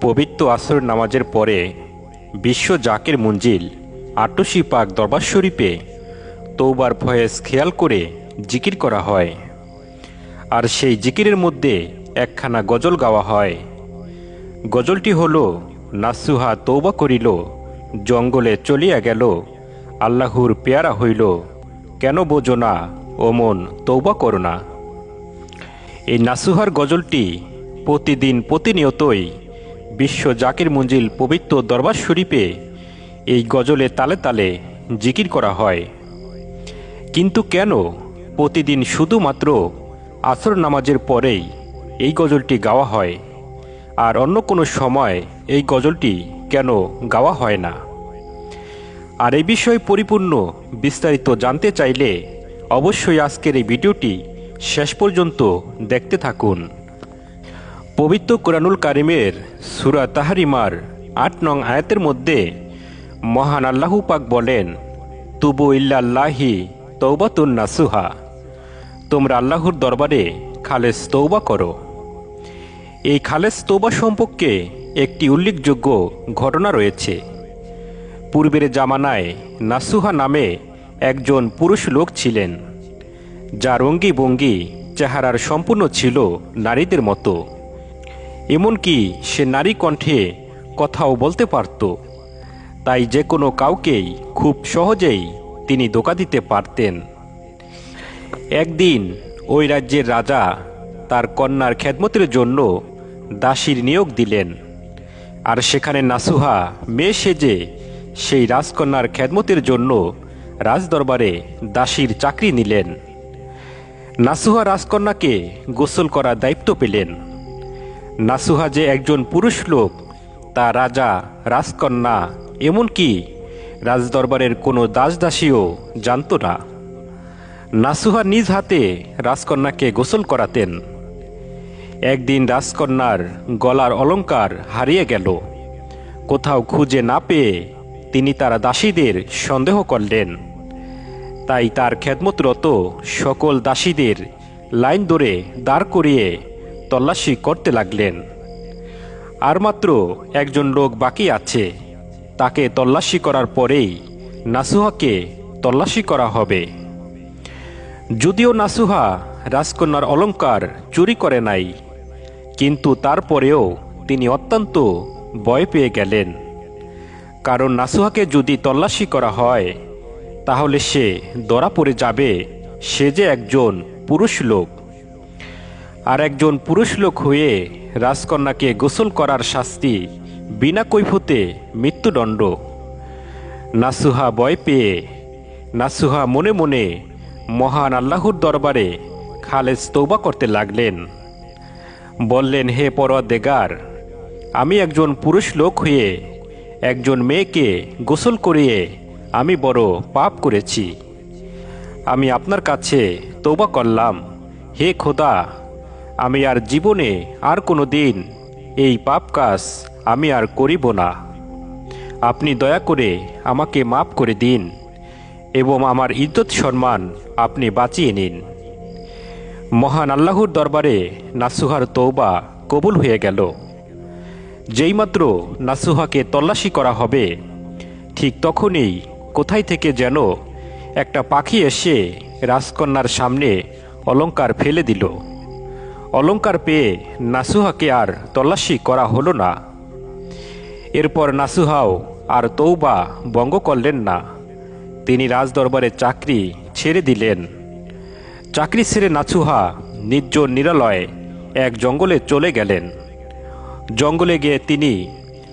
পবিত্র আসর নামাজের পরে বিশ্ব জাকের মঞ্জিল আটশি পাক দরবার শরীফে তৌবার ভয়েস খেয়াল করে জিকির করা হয়। আর সেই জিকিরের মধ্যে একখানা গজল গাওয়া হয়। গজলটি হল, নাসুহা তৌবা করিল, জঙ্গলে চলিয়া গেল, আল্লাহুর পেয়ারা হইল, কেন বোঝো না, ও মন তৌবা করো না। এই নাসুহার গজলটি প্রতিদিন প্রতিনিয়তই বিশ্ব জাকির মঞ্জিল পবিত্র দরবার শরীফে এই গজলে তালে তালে জিকির করা হয়। কিন্তু কেন প্রতিদিন শুধুমাত্র আসর নামাজের পরেই এই গজলটি গাওয়া হয় আর অন্য কোনো সময় এই গজলটি কেন গাওয়া হয় না? আর এই বিষয়ে পরিপূর্ণ বিস্তারিত জানতে চাইলে অবশ্যই আজকের এই ভিডিওটি শেষ পর্যন্ত দেখতে থাকুন। পবিত্র কোরআনুল কারিমের সুরা তাহারিমার আট নং আয়াতের মধ্যে মহান আল্লাহু পাক বলেন, তুবু ইল্লাল্লাহি তৌবাতুন নাসুহা। তোমরা আল্লাহর দরবারে খালেস তৌবা করো। এই খালেস তৌবা সম্পর্কে একটি উল্লেখযোগ্য ঘটনা রয়েছে। পূর্বের জামানায় নাসুহা নামে একজন পুরুষ লোক ছিলেন, যার অঙ্গি ভঙ্গি চেহারার সম্পূর্ণ ছিল নারীদের মতো। এমনকি সে নারী কণ্ঠে কথাও বলতে পারত। তাই যে কোনো কাউকেই খুব সহজেই তিনি দোকা দিতে পারতেন। একদিন ওই রাজ্যের রাজা তার কন্যার খেদমতের জন্য দাসীর নিয়োগ দিলেন। আর সেখানে নাসুহা মেয়ে সেজে সেই রাজকন্যার খেদমতের জন্য রাজদরবারে দাসীর চাকরি নিলেন। নাসুহা রাজকন্যাকে গোসল করার দায়িত্ব পেলেন। নাসুহা যে একজন পুরুষ লোক, তা রাজা, রাজকন্যা, এমনকি রাজদরবারের কোনো দাস দাসীও জানত না। নাসুহা নিজ হাতে রাজকন্যাকে গোসল করাতেন। একদিন রাজকন্যার গলার অলঙ্কার হারিয়ে গেল। কোথাও খুঁজে না পেয়ে তিনি তার দাসীদের সন্দেহ করলেন। তাই তার খেদমতরত সকল দাসীদের লাইন ধরে দাঁড় করিয়ে তল্লাশি করতে লাগলেন। আর মাত্র একজন লোক বাকি আছে, তাকে তল্লাশি করার পরেই নাসুহাকে তল্লাশি করা হবে। যদিও নাসুহা রাজকন্যার অলংকার চুরি করে নাই, কিন্তু তারপরেও তিনি অত্যন্ত ভয় পেয়ে গেলেন। কারণ নাসুহাকে যদি তল্লাশি করা হয়, তাহলে সে ধরা পড়ে যাবে, সে যে একজন পুরুষ লোক। আর একজন পুরুষ লোক হয়ে রাজকন্যাকে গোসল করার শাস্তি বিনা কৈফতে মৃত্যুদণ্ড। নাসুহা বয় পেয়ে, নাসুহা মনে মনে মহান আল্লাহর দরবারে খালেজ তৌবা করতে লাগলেন। বললেন, হে পর দেগার আমি একজন পুরুষ লোক হয়ে একজন মেয়েকে গোসল করিয়ে আমি বড় পাপ করেছি। আমি আপনার কাছে তৌবা করলাম। হে খোদা আমি আর জীবনে আর কোনো দিন এই পাপ কাজ আমি আর করিব না। আপনি দয়া করে আমাকে মাফ করে দিন এবং আমার ইজ্জত সম্মান আপনি বাঁচিয়ে নিন। মহান আল্লাহর দরবারে নাসুহার তৌবা কবুল হয়ে গেল। যেইমাত্র নাসুহাকে তল্লাশি করা হবে, ঠিক তখনই কোথায় থেকে যেন একটা পাখি এসে রাজকন্যার সামনে অলংকার ফেলে দিল। অলংকার পেয়ে নাসুহাকে আর তল্লাশি করা হলো না। এরপর নাসুহাও আর তৌবা বঙ্গ করলেন না। তিনি রাজদরবারে চাকরি ছেড়ে দিলেন। চাকরি ছেড়ে নাসুহা নির্জন নিরালয়ে এক জঙ্গলে চলে গেলেন। জঙ্গলে গিয়ে তিনি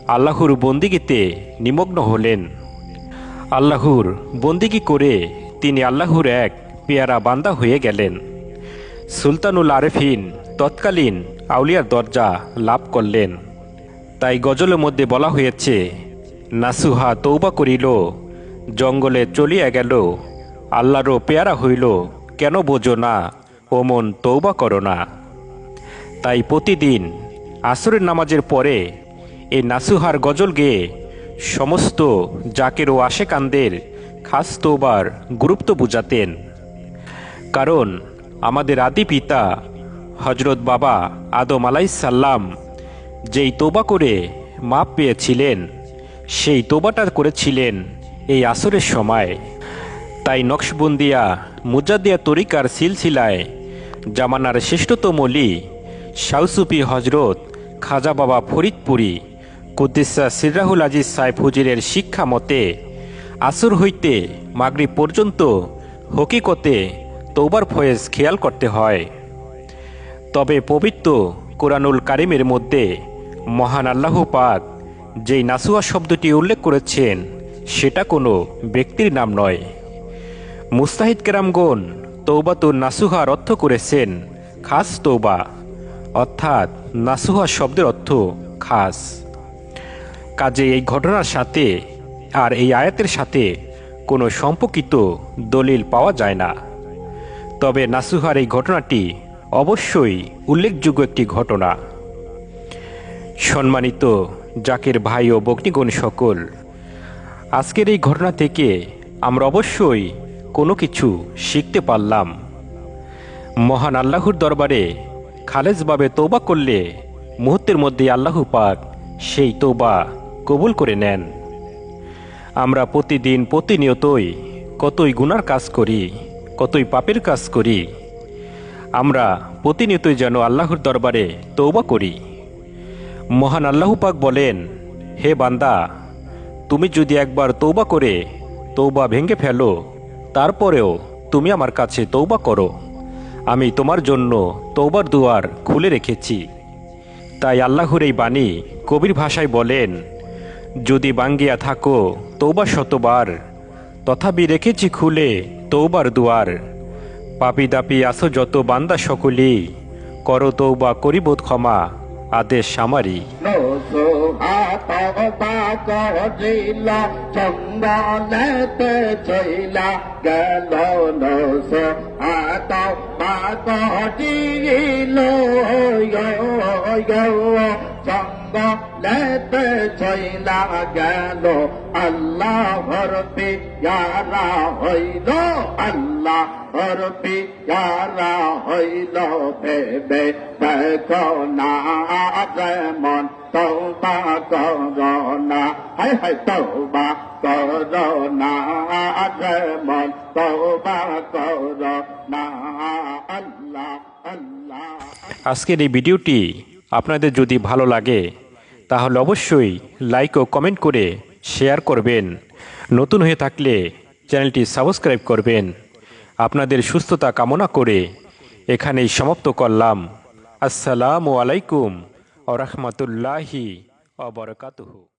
আল্লাহর বন্দিগিতে নিমগ্ন হলেন। আল্লাহর বন্দিগি করে তিনি আল্লাহর এক পেয়ারা বান্দা হয়ে গেলেন। সুলতানুল আরেফিন তৎকালীন আউলিয়ার দরজা লাভ করলেন। তাই গজলের মধ্যে বলা হয়েছে, নাসুহা তৌবা করিল, জঙ্গলে চলিয়া গেল, আল্লাহরও পেয়ারা হইল, কেন বোঝো না ও মন তৌবা করো না? তাই প্রতিদিন আসরের নামাজের পরে এই নাসুহার গজল গেয়ে সমস্ত জাকের ও আশেকানদের খাস তোবার গুরুত্ব বুঝাতেন। কারণ আমাদের আদি পিতা হজরত বাবা আদম আলাইসাল্লাম যেই তোবা করে মাপ পেয়েছিলেন, সেই তোবাটা করেছিলেন এই আসরের সময়। তাই নকশবন্দিয়া মুজাদ্দিয়া তরিকার সিলসিলায় জামানার শ্রেষ্ঠতম অলি শাউসুফি হজরত খাজা বাবা ফরিদপুরি কুদ্দিসা সিরাহুল আজিজ সাহেব হুজিরের শিক্ষা মতে আসর হইতে মাগরিব পর্যন্ত হকিকতে তৌবার ফয়েজ খেয়াল করতে হয়। তবে পবিত্র কোরআনুল কারিমের মধ্যে মহান আল্লাহ পাক যেই নাসুয়া শব্দটি উল্লেখ করেছেন, সেটা কোনো ব্যক্তির নাম নয়। মুস্তাহিদ কেরামগণ তৌবাতুর নাসুহার অর্থ করেছেন, খাস তৌবা অর্থাৎ নাসুহা শব্দের অর্থ খাস। কাজে এই ঘটনার সাথে আর এই আয়াতের সাথে কোনো সম্পর্কিত দলিল পাওয়া যায় না। তবে নাসুহার এই ঘটনাটি অবশ্যই উল্লেখযোগ্য একটি ঘটনা। সম্মানিত জাকের ভাই ও বগ্নিগণ সকল, আজকের এই ঘটনা থেকে আমরা অবশ্যই কোনো কিছু শিখতে পারলাম। মহান আল্লাহর দরবারে খালেজভাবে তৌবা করলে মুহূর্তের মধ্যে আল্লাহ পাক সেই তৌবা কবুল করে নেন। আমরা প্রতিদিন প্রতিনিয়তই কতই গুনার কাজ করি, কতই পাপের কাজ করি আমরা প্রতিনিয়তই যেন আল্লাহর দরবারে তৌবা করি। মহান আল্লাহ পাক বলেন, হে বান্দা, তুমি যদি একবার তৌবা করে তৌবা ভেঙে ফেলো, তারপরেও তুমি আমার কাছে তৌবা করো। আমি তোমার জন্য তৌবার দুয়ার খুলে রেখেছি। তাই আল্লাহর এই বাণী কবির ভাষায় বলেন, যদি বাঙ্গিয়া থাকো তৌবা শতবার, তথাপি রেখেছি খুলে তৌবার দুয়ার। পাপি দাপি আসো যত বান্দা সকলেই করো তৌবা করিবোধ ক্ষমা আদেশ সামারি গেল হাতবা করিল জঙ্গলেতে চইলা গেল আল্লাহর পিয়ারা হইল, ভেবে দেখো না যেমন তৌবা করো না। হাই হাই তৌবা করো না যেমন তৌবা করো না। আল্লাহ আল্লাহ। আজকের এই ভিডিওটি আপনাদের যদি ভালো লাগে, তাহলে অবশ্যই লাইক ও কমেন্ট করে শেয়ার করবেন। নতুন হয়ে থাকলে চ্যানেলটি সাবস্ক্রাইব করবেন। আপনাদের সুস্থতা কামনা করে এখানেই সমাপ্ত করলাম। আসসালামু আলাইকুম ও রহমতুল্লাহি অবরকাতুহু